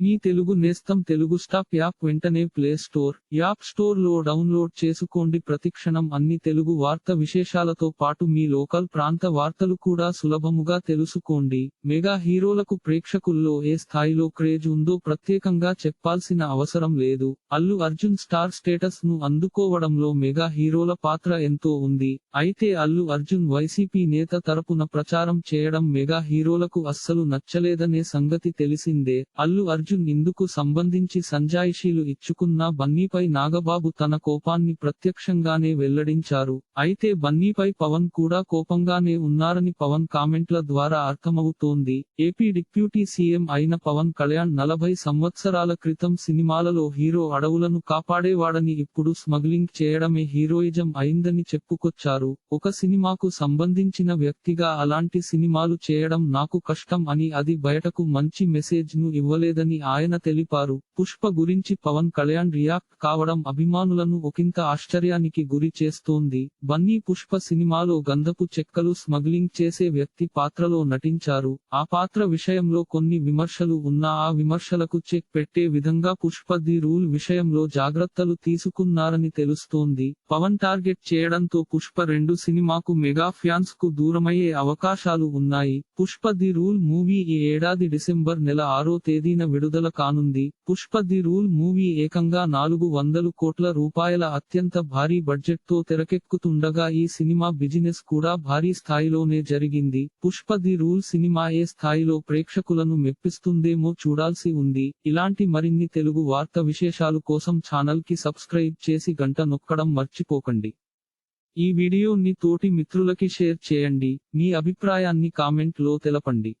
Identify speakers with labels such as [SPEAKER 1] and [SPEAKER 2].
[SPEAKER 1] మీ తెలుగు నేస్తం Telugu stop app వెంటనే play store app స్టోర్లో డౌన్లోడ్ చేసుకోండి. ప్రతిక్షణం అన్ని తెలుగు వార్త విశేషాలతో పాటు మీ లోకల్ ప్రాంత వార్తలు కూడా సులభముగా తెలుసుకోండి. మెగా హీరోలకు ప్రేక్షకుల్లో ఏ స్థాయిలో క్రేజ్ ఉందో ప్రత్యేకంగా చెప్పాల్సిన అవసరం లేదు. అల్లు అర్జున్ స్టార్ స్టేటస్ను అందుకోవడంలో మెగా హీరోల పాత్ర ఎంతో ఉంది. అయితే అల్లు అర్జున్ వైసీపీ నేత తరపున ప్రచారం చేయడం మెగా హీరోలకు అస్సలు నచ్చలేదనే సంగతి తెలిసిందే. అల్లు అర్జున్ ఇందుకు సంబంధించి సంజాయిషీలు ఇచ్చుకున్న బన్నీపై నాగబాబు తన కోపాన్ని ప్రత్యక్షంగానే వెల్లడించారు. అయితే బన్నీపై పవన్ కూడా కోపంగానే ఉన్నారని పవన్ కామెంట్ల ద్వారా అర్థమవుతోంది. ఏపీ డిప్యూటీ సీఎం అయిన పవన్ కళ్యాణ్ నలభై సంవత్సరాల క్రితం సినిమాలలో హీరో అడవులను కాపాడేవాడని ఇప్పుడు స్మగ్లింగ్ చేయడమే హీరోయిజం అయిందని చెప్పుకొచ్చారు. ఒక సినిమాకు సంబంధించిన వ్యక్తిగా అలాంటి సినిమాలు చేయడం నాకు కష్టం అని అది బయటకు మంచి మెసేజ్ను ఇవ్వలేదని ఆయన తెలిపారు. పుష్ప గురించి పవన్ కళ్యాణ్ రియాక్ట్ కావడం అభిమానులను ఒకంత ఆశ్చర్యానికి గురి చేస్తోంది. బన్నీ పుష్ప సినిమాలో గంధపు చెక్కలు స్మగ్లింగ్ చేసే వ్యక్తి పాత్రలో నటించారు. ఆ పాత్ర విషయంలో కొన్ని విమర్శలు ఉన్నా ఆ విమర్శలకు చెక్ పెట్టే విధంగా పుష్ప ది రూల్ విషయంలో జాగ్రత్తలు తీసుకున్నారని తెలుస్తోంది. పవన్ టార్గెట్ చేయడంతో పుష్ప రెండు సినిమాకు మెగా ఫ్యాన్స్కు దూరమయ్యే అవకాశాలు ఉన్నాయి. పుష్ప ది రూల్ మూవీ ఈ ఏడాది డిసెంబర్ నెల ఆరో తేదీన విడుదల కానుంది. పుష్ప ది రూల్ మూవీ ఏకంగా నాలుగు వందలు కోట్ల రూపాయల అత్యంత భారీ బడ్జెట్తో తెరకెక్కుతుండగా ఈ సినిమా బిజినెస్ కూడా భారీ స్థాయిలోనే జరిగింది. పుష్ప ది రూల్ సినిమా ఏ స్థాయిలో ప్రేక్షకులను మెప్పిస్తుందేమో చూడాల్సి ఉంది. ఇలాంటి మరిన్ని తెలుగు వార్త విశేషాలు కోసం ఛానల్కి సబ్స్క్రైబ్ చేసి గంట నొక్కడం మర్చిపోకండి. ఈ వీడియోని తోటి మిత్రులకి షేర్ చేయండి. మీ అభిప్రాయాన్ని కామెంట్లో తెలపండి.